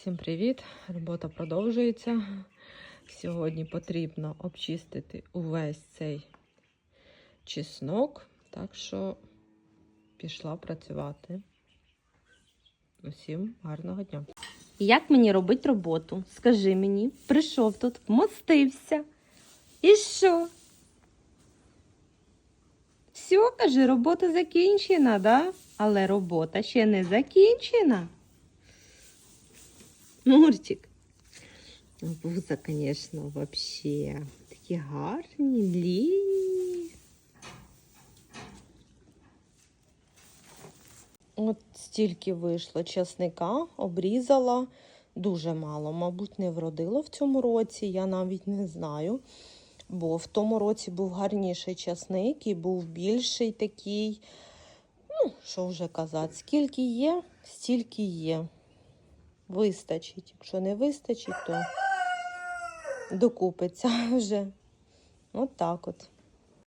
Всім привіт! Робота продовжується. Сьогодні потрібно обчистити увесь цей чеснок, так що пішла працювати. Усім гарного дня! Як мені робити роботу? Скажи мені, прийшов тут, вмостився. І що? Все, каже, робота закінчена, да? Але робота ще не закінчена. Мурчик. Вуза, звісно, взагалі. Такі гарні лінії. От стільки вийшло чесника, обрізала. Дуже мало, мабуть, не вродило в цьому році, я навіть не знаю. Бо в тому році був гарніший часник і був більший такий. Ну, що вже казати, скільки є, стільки є. Вистачить. Якщо не вистачить, то докупиться вже. От так от.